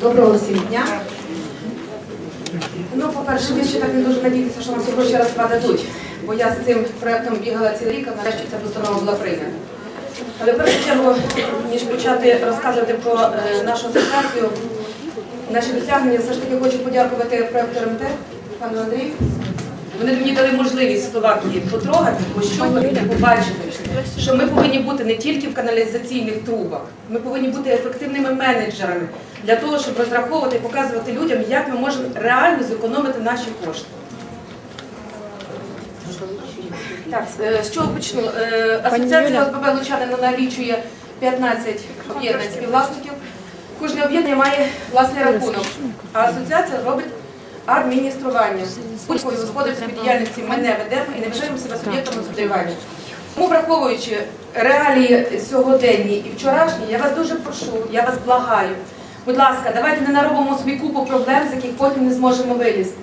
Доброго всім дня. Ну, по-перше, ми ще так не дуже надіємося, що нам ці гроші раз дадуть. Бо я з цим проєктом бігала цілий рік, а нарешті ця постанова була прийнята. Але в першу чергу, ніж почати розказувати про е, нашу асоціацію, наші досягнення, все ж таки хочу подякувати проєкту РМТ, пану Андрію. Вони мені дали можливість Словакії потрогати, пощупати, побачити, що ми повинні бути не тільки в каналізаційних трубах, ми повинні бути ефективними менеджерами для того, щоб розраховувати і показувати людям, як ми можемо реально зекономити наші кошти. Так, е, з чого почну? Е, Асоціація ОСББ Лучанина налічує 15 об'єднань співвласників. Кожне об'єднання має власний рахунок, а асоціація робить адміністрування. Будь-якої господарської діяльності ми не ведемо і не вважаємо себе суб'єктом господарювання. Тому, враховуючи реалії сьогоденні і вчорашні, я вас дуже прошу, я вас благаю. Будь ласка, давайте не наробимо собі купу проблем, з яких потім не зможемо вилізти.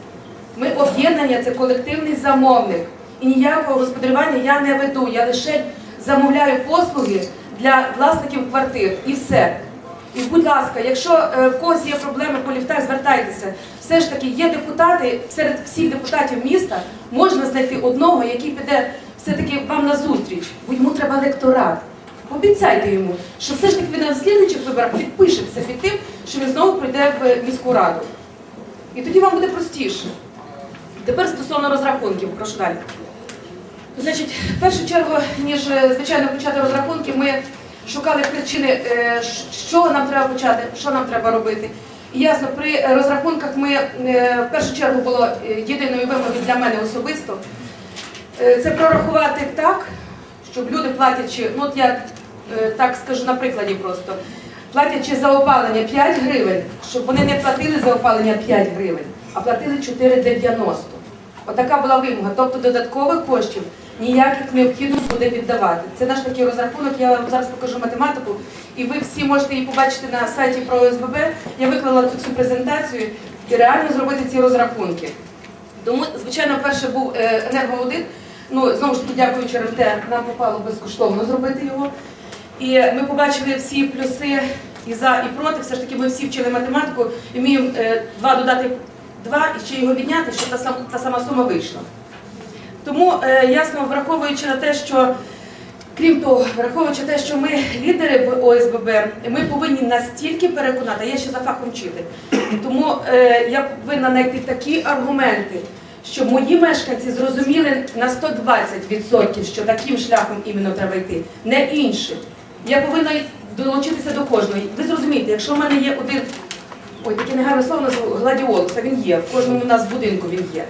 Ми об'єднання це колективний замовник. І ніякого господарювання я не веду. Я лише замовляю послуги для власників квартир і все. І, будь ласка, якщо е, в когось є проблеми по ліфтах, звертайтеся. Все ж таки є депутати серед всіх депутатів міста, можна знайти одного, який піде все-таки вам на зустріч, бо йому треба електорат. Обіцяйте йому, що все ж таки він на слідуючих виборах підпишеться під тим, що він знову прийде в міську раду. І тоді вам буде простіше. Тепер стосовно розрахунків, прошу далі. Значить, в першу чергу, ніж е, звичайно почати розрахунки, ми шукали причини, е, чого нам треба почати, що нам треба робити. Ясно, при розрахунках ми е, в першу чергу було е, єдиною вимогою для мене особисто. е, Це прорахувати так, щоб люди платячи, ну от я так скажу на прикладі просто, платячи за опалення 5 гривень, щоб вони не платили за опалення 5 гривень, а платили 4,90. Отака була вимога. Тобто додаткових коштів ніяких необхідно буде віддавати. Це наш такий розрахунок. Я вам зараз покажу математику, і ви всі можете її побачити на сайті про ОСББ. Я виклала тут цю презентацію і реально зробити ці розрахунки. Тому, звичайно, перше був е, енергоаудит. Ну, знову ж таки, дякуючи РМТ, нам попало безкоштовно зробити його. І ми побачили всі плюси і за, і проти. Все ж таки ми всі вчили математику і вміємо е, два додати два і ще його відняти, щоб та сама сума вийшла. Тому е, ясно, враховуючи на те, що крім того, враховуючи те, що ми лідери в ОСББ, ми повинні настільки переконати, я ще за фахом вчитель, тому е, я повинна знайти такі аргументи, щоб мої мешканці зрозуміли на 120%, що таким шляхом іменно треба йти, не іншим. Я повинна долучитися до кожної. Ви зрозумієте, якщо в мене є один Ой, таке негарне слово гладіолус, він є. В кожному у нас будинку він є.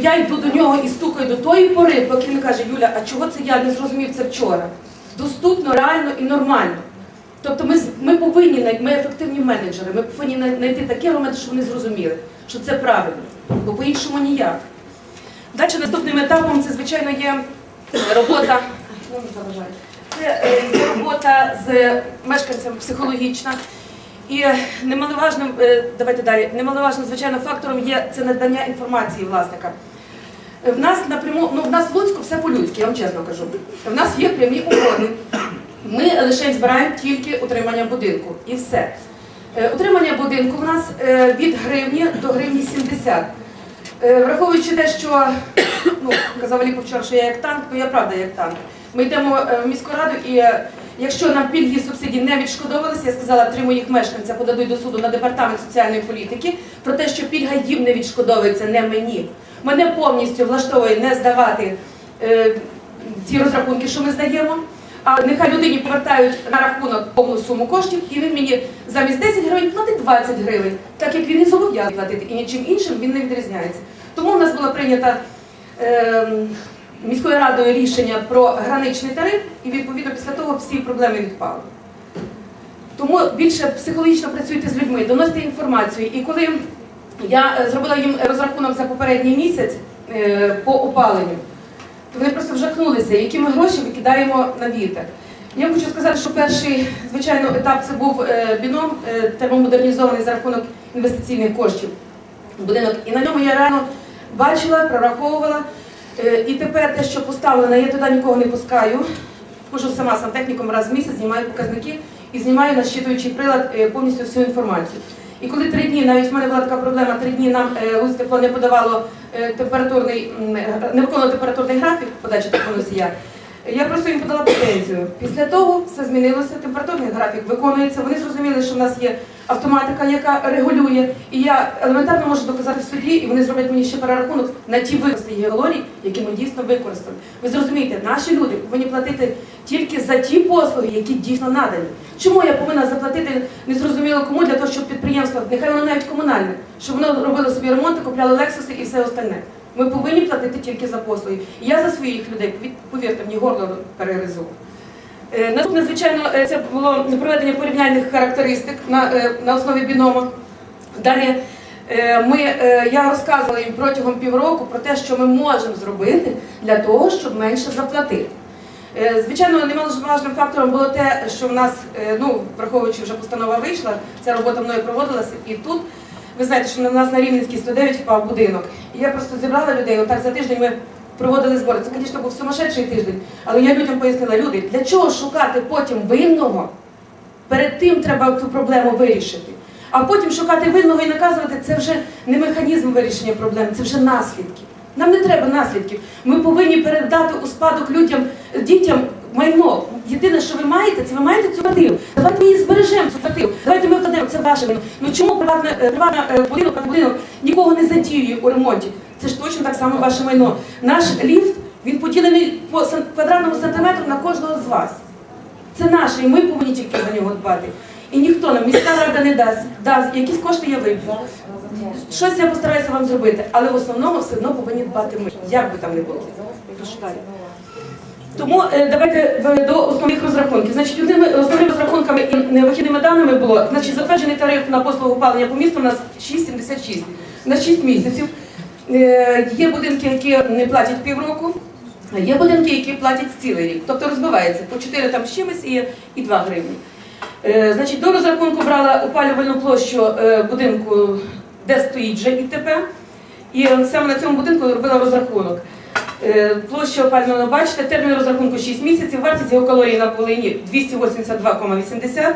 Я йду до нього і стукаю до тої пори, поки він каже, Юля, а чого це я не зрозумів це вчора? Доступно, реально і нормально. Тобто ми, ми повинні, ми ефективні менеджери, ми повинні знайти такі аргументи, щоб вони зрозуміли, що це правильно, бо по-іншому ніяк. Далі наступним етапом це, звичайно, є робота. Це е, робота з мешканцями психологічна. І немаловажним, е, давайте далі, немаловажним, звичайно, фактором є це надання інформації власника. Е, В нас напряму, ну в нас в Луцьку все по-людськи, я вам чесно кажу. В нас є прямі угоди. Ми лише збираємо тільки утримання будинку і все. Е, Утримання будинку в нас е, від гривні до гривні 70. Е, Враховуючи те, що ну, казав Аліпов вчора, що я як танк, то я правда як танк. Ми йдемо в міську раду, і якщо нам пільги субсидії не відшкодовувалися, я сказала, три моїх мешканця подадуть до суду на департамент соціальної політики про те, що пільга їм не відшкодовується, не мені. Мене повністю влаштовує не здавати е, ті розрахунки, що ми здаємо. А нехай людині повертають на рахунок повну суму коштів, і він мені замість 10 гривень платить 20 гривень, так як він і зобов'язаний платити, і нічим іншим він не відрізняється. Тому у нас було прийнято ем, міською радою рішення про граничний тариф, і відповідно після того всі проблеми відпали. Тому більше психологічно працюйте з людьми, доносите інформацію. І коли я е, зробила їм розрахунок за попередній місяць е, по опаленню, вони просто вжахнулися, які ми гроші викидаємо на вітер. Я хочу сказати, що перший, звичайно, етап це був е, біном термомодернізований за рахунок інвестиційних коштів будинок. І на ньому я реально бачила, прораховувала. І тепер те, що поставлено, я туди нікого не пускаю. Хожу сама сантехніком раз в місяць, знімаю показники і знімаю на щитуючий прилад повністю всю інформацію. І коли три дні, навіть в мене була така проблема, три дні нам Луцьктепло не подавало е, температурний, е, не виконувало температурний графік подачі теплоносія, я просто їм подала претензію. Після того все змінилося, температурний графік виконується. Вони зрозуміли, що в нас є автоматика, яка регулює. І я елементарно можу доказати в суді, і вони зроблять мені ще перерахунок на ті використані калорії, які ми дійсно використали. Ви зрозумієте, наші люди повинні платити тільки за ті послуги, які дійсно надані. Чому я повинна заплатити незрозуміло кому для того, щоб підприємство, нехай воно навіть комунальне, щоб воно робило собі ремонти, купляли лексуси і все остальне. Ми повинні платити тільки за послуги. Я за своїх людей, повірте мені, горло перегризу. Е, Наступне, звичайно, е, це було проведення порівняльних характеристик на, е, на основі біному. Далі ми, я розказувала їм протягом півроку про те, що ми можемо зробити для того, щоб менше заплатити. Звичайно, немаловажним фактором було те, що в нас, ну, враховуючи вже постанова вийшла, ця робота мною проводилася, і тут, ви знаєте, що на нас на Рівненській 109 впав будинок. І я просто зібрала людей, отак за тиждень ми проводили збори. Це, звісно, був сумасшедший тиждень, але я людям пояснила, люди, для чого шукати потім винного? Перед тим треба цю проблему вирішити. А потім шукати винного і наказувати це вже не механізм вирішення проблем, це вже наслідки. Нам не треба наслідків. Ми повинні передати у спадок людям, дітям майно. Єдине, що ви маєте, це ви маєте цю квартиру. Давайте ми її збережемо цю квартиру. Давайте ми вкладемо це ваше майно. Ну чому приватне е, приватне е, будинок, будинок нікого не задіює у ремонті? Це ж точно так само ваше майно. Наш ліфт він поділений по квадратному сантиметру на кожного з вас. Це наше, і ми повинні тільки за нього дбати. І ніхто нам, міська рада не дасть. дасть. Якісь кошти я виб'ю. Щось я постараюся вам зробити, але в основному все одно повинні дбати ми. Як би там не було. Тому е, давайте до основних розрахунків. Значить, одними основними розрахунками і е, вихідними даними було, значить, затверджений тариф на послугу опалення по місту у нас 6,76 на 6 місяців. Е, Є будинки, які не платять півроку, а є будинки, які платять цілий рік. Тобто розбивається по 4 там з чимось і, і 2 гривні. Е, Значить, до розрахунку брала опалювальну площу е, будинку, де стоїть вже ІТП. І е, саме на цьому будинку робила розрахунок. Е, Площа опалювального, бачите, термін розрахунку 6 місяців, вартість його калорій на Волині 282,80.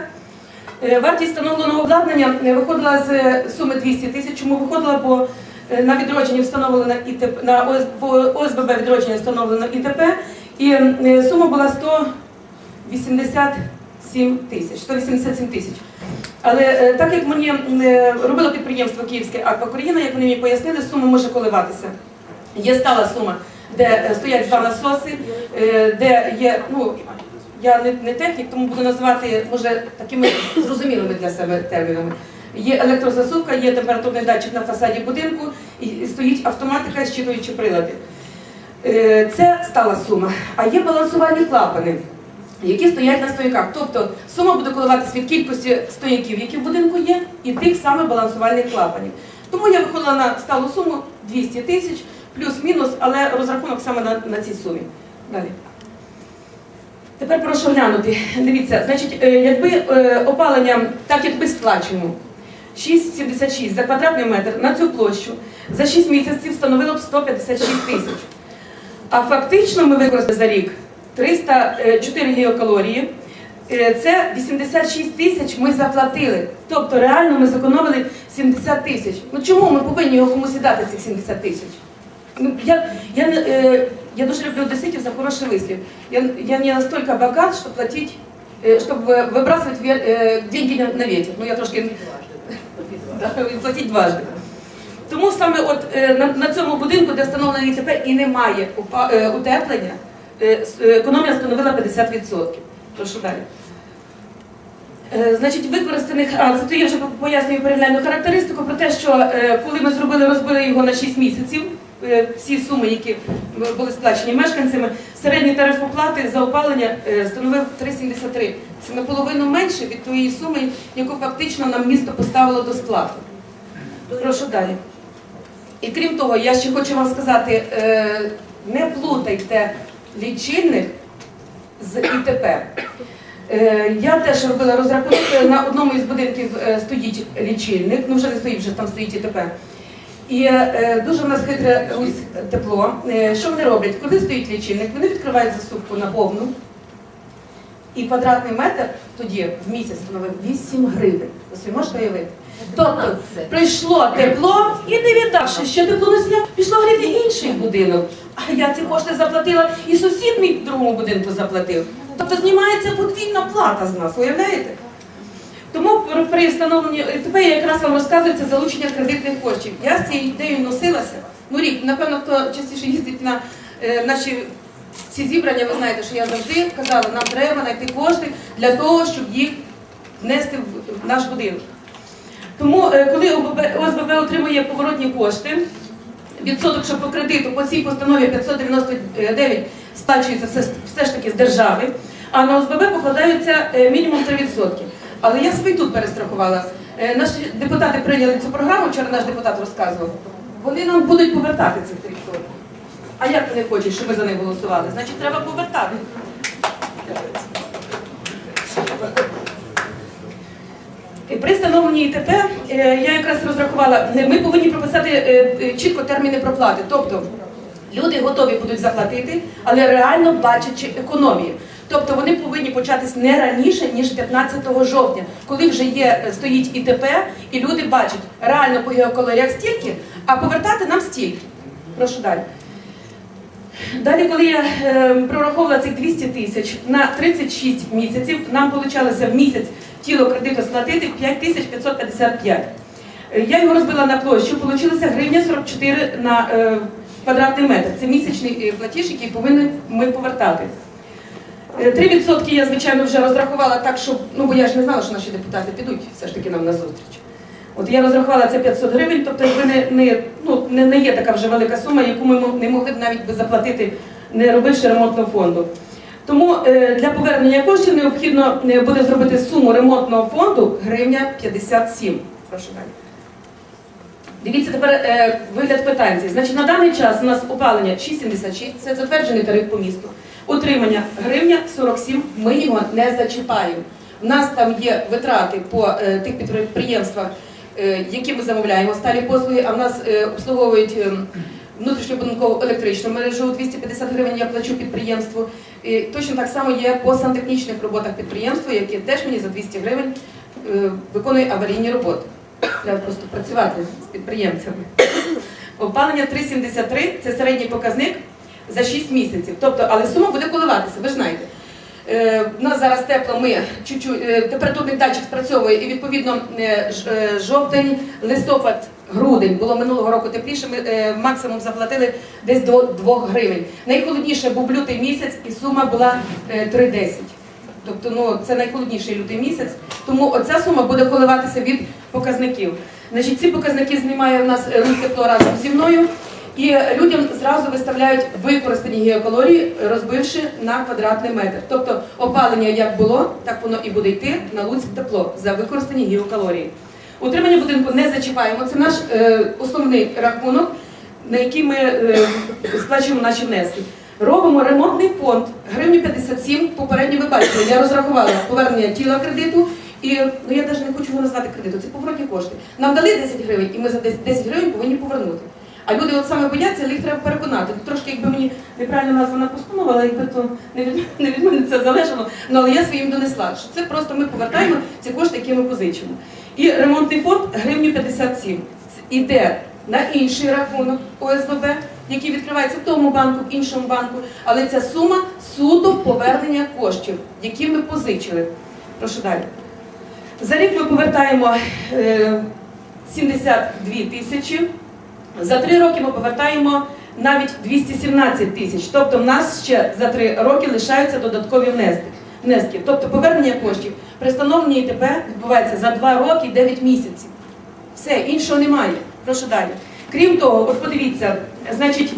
Е, Вартість встановленого обладнання виходила з суми 200 тисяч. Чому виходила? Бо на відродженні встановлено ІТП, на ОСББ відродження встановлено ІТП, і сума була 187 тисяч, 187 тисяч. Але е, так як мені е, робило підприємство Київське Аквакоріна, як вони мені пояснили, сума може коливатися. Є стала сума, де е, стоять два насоси, де є, ну, я не, не технік, тому буду називати, може, такими зрозумілими для себе термінами. Є електрозасувка, є температурний датчик на фасаді будинку, і стоїть автоматика, щитуючи прилади. Це стала сума. А є балансувальні клапани, які стоять на стояках. Тобто сума буде коливатися від кількості стояків, які в будинку є, і тих саме балансувальних клапанів. Тому я виходила на сталу суму 200 тисяч, плюс-мінус, але розрахунок саме на, на цій сумі. Далі. Тепер прошу глянути. Дивіться, значить, е, якби е, опалення, так як ми сплачуємо, 6,76 за квадратний метр на цю площу за 6 місяців становило б 156 тисяч. А фактично ми використали за рік 304 гігакалорії. Е, Це 86 тисяч ми заплатили. Тобто реально ми зекономили 70 тисяч. Ну чому ми повинні його комусь віддати цих 70 тисяч? Ну, я, я, не- э, я дуже люблю одесситів за хороший вислів. Я, я не настолько богат, щоб платить, э, щоб э, выбрасывать ве- э, деньги на, на ветер. Ну я трошки Да, платить дважди. Тому саме от е, на, на цьому будинку, де встановлено ІТП і немає упа- е, утеплення, е, с- е, економія становила 50%. Прошу далі. Е, Значить, використаних, а це то я вже пояснюю порівняльну характеристику про те, що е, коли ми зробили, розбили його на 6 місяців, е, всі суми, які були сплачені мешканцями, середній тариф оплати за опалення е, становив 3,73. Це наполовину менше від тієї суми, яку фактично нам місто поставило до сплати. Прошу далі. І крім того, я ще хочу вам сказати, е, не плутайте лічильник з ІТП. Е, Я теж робила розрахунок. Е, На одному із будинків е, стоїть лічильник, ну вже не стоїть, вже там стоїть ІТП. І дуже в нас хитре тепло. Що вони роблять? Коли стоїть лічильник, вони відкривають засувку на повну. І квадратний метр тоді в місяць становив 8 гривень. Ви собі можете уявити? Тобто прийшло тепло і не віддавши ще тепло не зняв, пішло гріти інший будинок. А я ці кошти заплатила, і сусід мій в другому будинку заплатив. Тобто знімається подвійна плата з нас, уявляєте? Тому при- встановленні ТП я якраз вам розказую це залучення кредитних коштів. Я з цією ідеєю носилася. Ну рік, напевно, хто частіше їздить на е, наші ці зібрання, ви знаєте, що я завжди казала, нам треба знайти кошти для того, щоб їх внести в наш будинок. Тому, е, коли ОСББ отримує поворотні кошти, відсоток, що по кредиту по цій постанові 599 сплачується все, все ж таки з держави, а на ОСББ покладаються е, мінімум 3%. Але я себе і тут перестрахувала. Е, Наші депутати прийняли цю програму, вчора наш депутат розказував. Вони нам будуть повертати цих 3%. А як вони хочуть, щоб ми за них голосували? Значить, треба повертати. При встановленні ІТП е, я якраз розрахувала, е, ми повинні прописати е, чітко терміни проплати. Тобто люди готові будуть заплатити, але реально бачачи економію. Тобто вони повинні початись не раніше, ніж 15 жовтня, коли вже є, стоїть ІТП, і люди бачать реально по геокалоріях стільки, а повертати нам стільки. Прошу далі. Далі, коли я е, прораховувала цих 200 тисяч на 36 місяців, нам получалося в місяць тіло кредиту сплатити 5555. Е, Я його розбила на площу, получилося гривня 44 на е, квадратний метр. Це місячний е, платіж, який повинні ми повертати. Е, 3% я, звичайно, вже розрахувала так, щоб, ну бо я ж не знала, що наші депутати підуть все ж таки нам на зустріч. От я розрахувала це 500 гривень, тобто якби не, не, ну, не, не є така вже велика сума, яку ми не могли б навіть би заплатити, не робивши ремонтного фонду. Тому е, для повернення коштів необхідно е, буде зробити суму ремонтного фонду гривня 57. Прошу далі. Дивіться тепер е, вигляд питань. Значить, на даний час у нас опалення 6,76, це затверджений тариф по місту. Утримання гривня 47, ми його не зачіпаємо. У нас там є витрати по тих підприємствах, які ми замовляємо сталі послуги, а в нас обслуговують е, внутрішньобудинкову електричну мережу 250 гривень я плачу підприємству. І точно так само є по сантехнічних роботах підприємства, яке теж мені за 200 гривень е, виконує аварійні роботи. Треба просто працювати з підприємцями. Опалення 3,73 це середній показник за 6 місяців. Тобто, але сума буде коливатися, ви ж знаєте. Е, У нас зараз тепло, ми чуть-чуть, е, температурний датчик спрацьовує, і відповідно е, е, жовтень, листопад, грудень було минулого року тепліше. Ми е, максимум заплатили десь до 2 гривень. Найхолодніше був лютий місяць, і сума була е, 3,10. Тобто, ну це найхолодніший лютий місяць. Тому оця сума буде коливатися від показників. Значить, ці показники знімає в нас е, Руське разом зі мною. І людям зразу виставляють використані геокалорії, розбивши на квадратний метр. Тобто опалення як було, так воно і буде йти на Луцьк тепло за використані геокалорії. Утримання будинку не зачіпаємо. Це наш е, основний рахунок, на який ми е, сплачуємо наші внески. Робимо ремонтний фонд гривню 57. Попередньо ви бачили, я розрахувала повернення тіла кредиту. І ну я навіть не хочу його назвати кредиту, це поворотні кошти. Нам дали 10 гривень, і ми за 10 10 гривень повинні повернути. А люди от саме бояться, їх треба переконати. Трошки, якби мені неправильно названа постанова, але якби то не від, не від мене це залежало. Ну але я своїм донесла, що це просто ми повертаємо ці кошти, які ми позичимо. І ремонтний фонд гривню 57. Іде на інший рахунок ОСББ, який відкривається в тому банку, в іншому банку. Але ця сума суто повернення коштів, які ми позичили. Прошу далі. За рік ми повертаємо е, 72 тисячі. За три роки ми повертаємо навіть 217 тисяч. Тобто в нас ще за три роки лишаються додаткові внески. Тобто повернення коштів при встановленні ІТП відбувається за два роки і 9 місяців. Все, іншого немає. Прошу далі. Крім того, от подивіться, значить,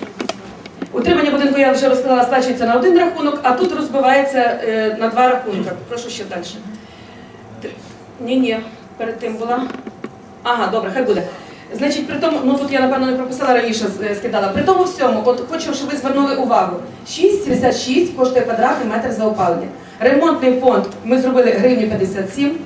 утримання будинку я вже розказала, сплачується на один рахунок, а тут розбивається е, на два рахунки. Прошу ще далі. Ні, ні, перед тим була. Ага, добре, хай буде. Значить, при тому, ну тут я напевно не прописала раніше, е, скидала. При тому всьому, от хочу, щоб ви звернули увагу. 6,76 коштує квадратний метр за опалення. Ремонтний фонд ми зробили гривню 57.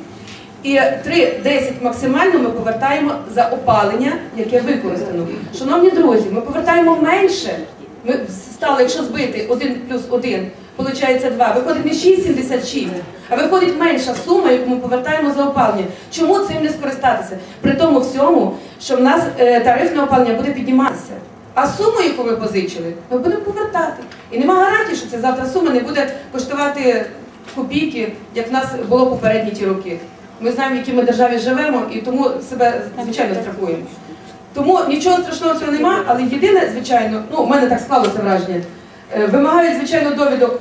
І 3,10 максимально ми повертаємо за опалення, яке використано. Шановні друзі, ми повертаємо менше. Ми стали, якщо збити 1 плюс 1, виходить 2, виходить не 6,76, а виходить менша сума, яку ми повертаємо за опалення. Чому цим не скористатися? При тому всьому, що в нас е, тарифне опалення буде підніматися. А суму, яку ми позичили, ми будемо повертати. І нема гарантії, що ця завтра сума не буде коштувати копійки, як в нас було попередні ті роки. Ми знаємо, в якій ми державі живемо, і тому себе звичайно страхуємо. Тому нічого страшного цього нема, але єдине, звичайно, ну, у мене так склалося враження, е, вимагають, звичайно, довідок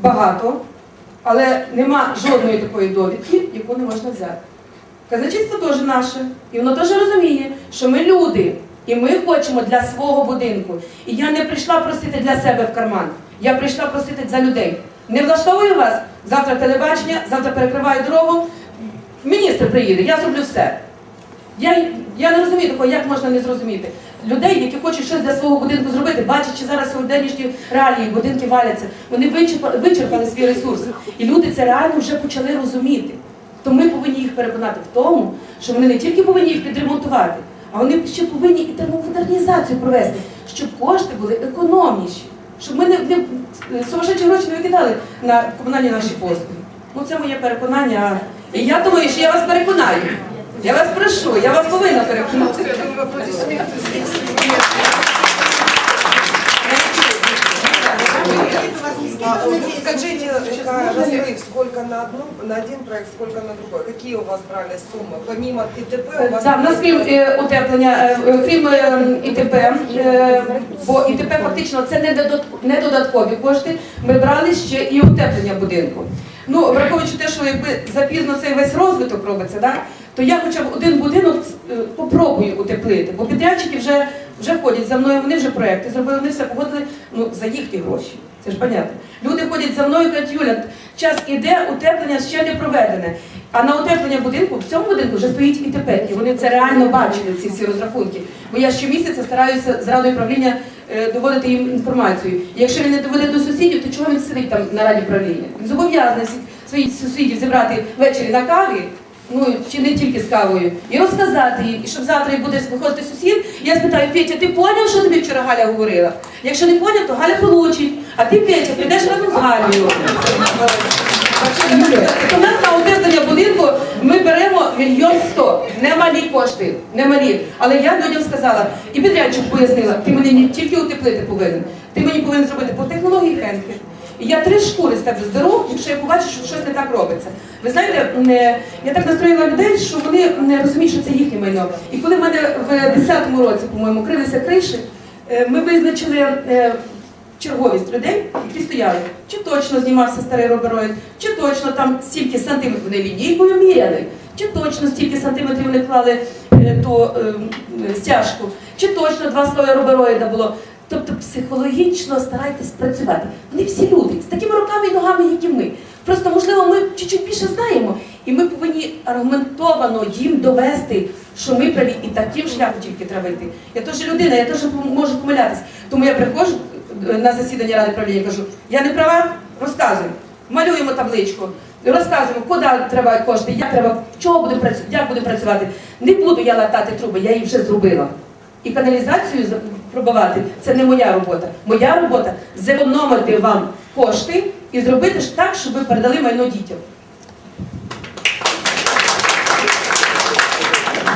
багато, але нема жодної такої довідки, яку не можна взяти. Казначейство теж наше, і воно теж розуміє, що ми люди, і ми хочемо для свого будинку. І я не прийшла просити для себе в карман, я прийшла просити за людей. Не влаштовую вас, завтра телебачення, завтра перекриваю дорогу, міністр приїде, я зроблю все. Я, я не розумію такого, як можна не зрозуміти. Людей, які хочуть щось для свого будинку зробити, бачачи зараз сьогоднішні реалії, будинки валяться, вони вичерпали, вичерпали свій ресурс. І люди це реально вже почали розуміти. То ми повинні їх переконати в тому, що вони не тільки повинні їх підремонтувати, а вони ще повинні і термомодернізацію провести, щоб кошти були економніші, щоб ми не, не сумасшедші гроші не викидали на комунальні наші послуги. Ну це моє переконання. І я думаю, що я вас переконаю. Я вас прошу, я вас повинна переконати. Я думаю, аплодисменты здесь. А, вот Скажите, разрыв, сколько на одну, на один проект, сколько на другой? Какие у вас брали суммы? Помимо ИТП у вас... Так, у нас крім е, утеплення, е, крім е, ІТП, е, бо ІТП фактично це не додат- не додаткові кошти, ми брали ще і утеплення будинку. Ну, враховуючи те, що якби запізно цей весь розвиток робиться, да, то я хоча б один будинок е, попробую утеплити, бо підрядчики вже, вже ходять за мною, вони вже проекти зробили, вони все погодили ну, за їхні гроші. Це ж понятно. Люди ходять за мною і кажуть, Юля, час іде, утеплення ще не проведене. А на утеплення будинку в цьому будинку вже стоїть ІТП, і вони це реально бачили, ці всі розрахунки. Бо я щомісяця стараюся з радою правління е, доводити їм інформацію. І якщо він не доведе до сусідів, то чого він сидить там на раді правління? Він зобов'язаний своїх сусідів зібрати ввечері на каві. Ну чи не тільки з кавою, і розказати їм, і щоб завтра як буде виходити сусід, я спитаю, Петя, ти поняв, що тобі вчора Галя говорила? Якщо не поняв, то Галя получить, а ти, Петя, прийдеш разом з Галею. У нас на утеплення будинку ми беремо мільйон сто. Немалі кошти, немалі. Але я людям сказала, і підрядчик пояснила, ти мені не тільки утеплити повинен, ти мені повинен зробити по технології Хенки. І я три шкури з тебе здоров, якщо я побачу, що щось не так робиться. Ви знаєте, е, я так настроїла людей, що вони не розуміють, що це їхнє майно. І коли в мене в 10-му році, по-моєму, крилися криші, е, ми визначили е, черговість людей, які стояли. Чи точно знімався старий робероїд, чи точно там стільки сантиметрів вони лінійкою міряли, чи точно стільки сантиметрів вони клали е, ту е, м, стяжку, чи точно два слої робероїда було. Тобто психологічно старайтесь працювати. Вони всі люди з такими руками і ногами, як і ми. Просто можливо, ми чуть-чуть більше знаємо, і ми повинні аргументовано їм довести, що ми праві, і таким шляхом тільки треба йти. Я теж людина, я теж можу помилятись. Тому я приходжу е, на засідання ради правління і кажу, я не права, розказую. Малюємо табличку, розказуємо, куди треба кошти, як треба, чого будемо працювати, як будемо працювати. Не буду я латати труби, я її вже зробила. І каналізацію за- пробивати це не моя робота. Моя робота зекономити вам кошти і зробити ж так, щоб ви передали майно дітям.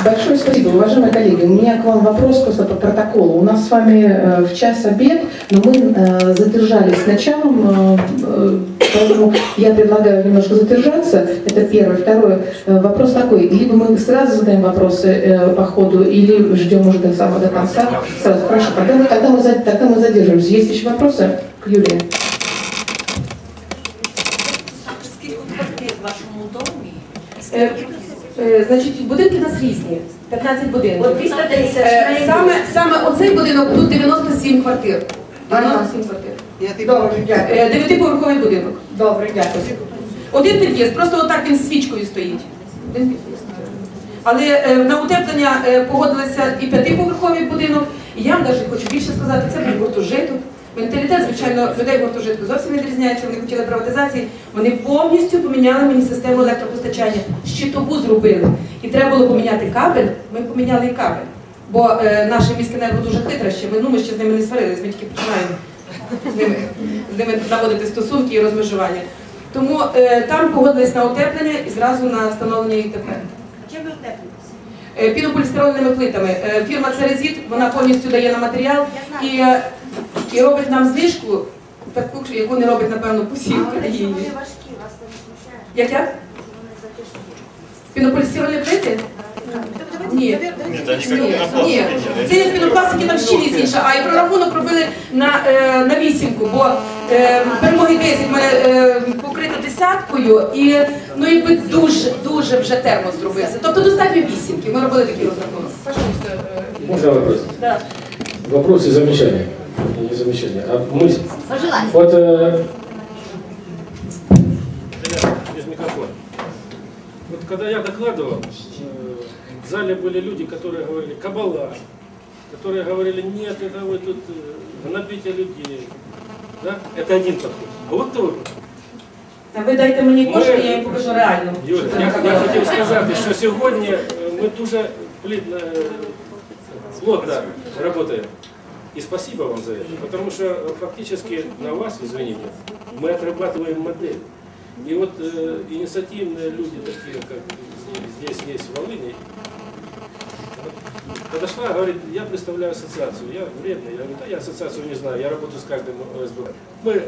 Большое спасибо, уважаемые коллеги. У меня к вам вопрос просто по протоколу. У нас с вами э, в час обед, но мы э, задержались с началом, э, э, поэтому я предлагаю немножко задержаться. Это первое. Второе. э, Вопрос такой. Либо мы сразу задаем вопросы э, по ходу, или ждем уже до самого до конца. Сразу. Хорошо. Тогда мы, тогда мы, за- тогда мы задерживаемся. Есть еще вопросы к Юлии? Скільки квартир в вашому домі? Е, е, Значить, будинки у нас різні. 15 будинків. От 300 тисяч. Е, Саме, саме оцей будинок тут 97 квартир. 97 квартир. Добре, дякую. Е, Дев'ятиповерховий будинок. Добре, дякую. Один під'їзд, просто отак він з свічкою стоїть. Один під'їзд. Але е, на утеплення е, погодилися і п'ятиповерховий будинок. І я вам навіть хочу більше сказати, це був гуртожиток. Менталітет, звичайно, людей гуртожитку зовсім не відрізняється. Вони хотіли приватизації. Вони повністю поміняли мені систему електропостачання. Щитову зробили. І треба було поміняти кабель. Ми поміняли і кабель. Бо е, наше міське небо дуже хитре ще. Ми, ну, ми ще з ними не сварились, ми тільки починаємо з ними, з ними наводити стосунки і розмежування. Тому е, там погодились на утеплення і зразу на встановлення ІТП. Чим ви утеплюєтеся? Е, Пінополістирольними плитами. Е, Фірма Церезіт, вона повністю дає на матеріал і, е, і робить нам знижку, таку, яку не робить, напевно, по всій Україні. Вони важкі, вас не смущає? Як як? Вони затяжкі. Пінополістирольні плити? Ні. Нет, они как Ні, пенопласт. ні. Це є пінопластики, там щільність інша, а і прорахунок робили на, е, на вісімку, бо е, перемоги 10 ми е, покрито десяткою, і ну якби дуже, дуже вже термос зробився. Тобто достатньо вісімки. Ми робили такий розрахунок. Пожалуйста. е, Можно вопрос? Да. Вопрос и замечания. Не замечания, а мысль. Вот э, без микрофона. Вот когда я докладывал, э, в зале были люди, которые говорили «кабала», которые говорили «нет, это вы тут э, гнобите людей». Да? Это один подход. А вот второй подход. Та ви дайте мені Ми- кошти, я їм покажу реально. Юля, що це я, таке. я хотів сказати, що сьогодні е, ми дуже плідно, е, плотно работаем. И спасибо вам за это, потому что э, фактически на вас, извините, мы отрабатываем модель. И вот э, инициативные люди, такие как здесь есть в Волыне, вот подошла, говорит, я представляю ассоциацию, я вредный, я говорю, да я ассоциацию не знаю, я работаю с каждым ОСБ. Мы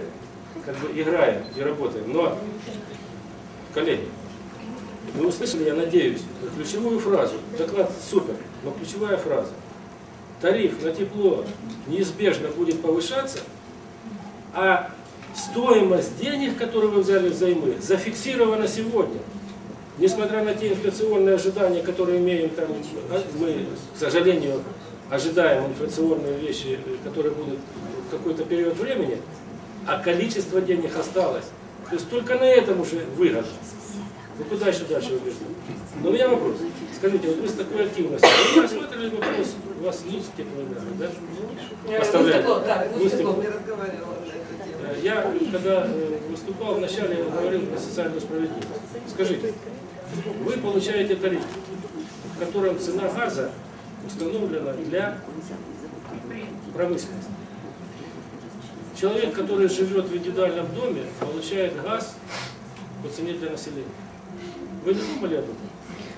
как бы играем и работаем, но, коллеги, вы услышали, я надеюсь, ключевую фразу. Доклад супер, но ключевая фраза. Тариф на тепло неизбежно будет повышаться, а стоимость денег, которые вы взяли взаймы, зафиксирована сегодня. Несмотря на те инфляционные ожидания, которые имеем, там, а, мы, к сожалению, ожидаем инфляционные вещи, э, которые будут в какой-то период времени, а количество денег осталось. То есть только на этом уже выгодно. Ну куда еще дальше убеждать? Но у меня вопрос. Скажите, вот вы с такой активностью, вы рассматривали вопрос, у вас Луцк теплоэнерго, да? Поставляли. Лустекло. лустекло. Не тему. Э, Я, когда э, выступал, вначале говорил про социальную справедливость. Скажите, вы получаете тариф, в котором цена газа установлена для промышленности. Человек, который живет в индивидуальном доме, получает газ по цене для населения. Вы не думали об этом?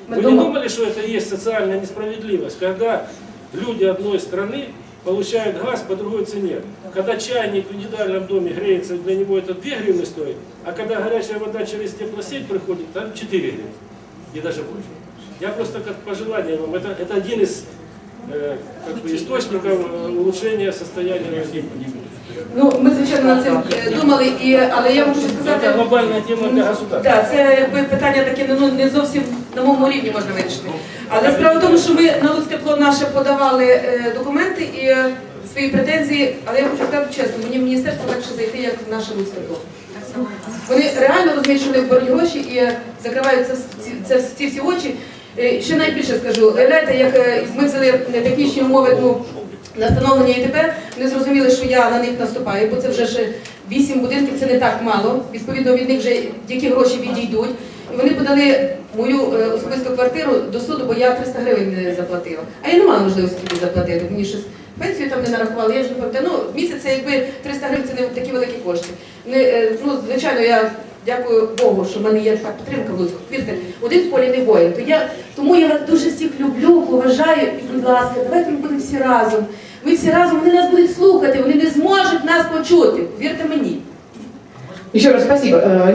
Мы Вы не думали. думали, что это есть социальная несправедливость, когда люди одной страны получают газ по другой цене? Когда чайник в индивидуальном доме греется, для него это 2 гривны стоит, а когда горячая вода через теплосеть приходит, там 4 гривны и даже больше. Я просто как пожелание вам, это, это один из э, как бы источников э, улучшения состояния России. Ну, ми, звичайно, над цим е, думали, і, але я можу Это сказати, глобальная тема для государства. Так, це якби питання таке ну, не зовсім на моєму рівні можна вирішити. Але справа в тому, що ми на Луцьктепло наше подавали е, документи і е, свої претензії, але я хочу сказати чесно, мені в міністерство легше зайти, як в наше Луцьктепло. Вони реально розуміють, що вони беруть гроші і закривають це, це, ці всі очі. Е, Ще найбільше скажу, уявляєте, як е, ми взяли технічні умови ну, на встановлення ІТП, вони зрозуміли, що я на них наступаю, бо це вже ж вісім будинків, це не так мало. Відповідно, від них вже які гроші відійдуть. І вони подали мою е, особисту квартиру до суду, бо я 300 гривень не заплатила. А я не мала можливості заплатити. Мені щось пенсію там не нарахували. Я ж не пам'ятаю. Ну, в місяць якби 300 гривень це не такі великі кошти. Не, е, ну, звичайно, я дякую Богу, що в мене є така підтримка в Луцьку. Повірте, один в полі не воїн. То я, тому я вас дуже всіх люблю, поважаю і, будь ласка, давайте ми будемо всі разом. Ми всі разом, вони нас будуть слухати, вони не зможуть нас почути. Вірте мені. Еще раз спасибо. Э,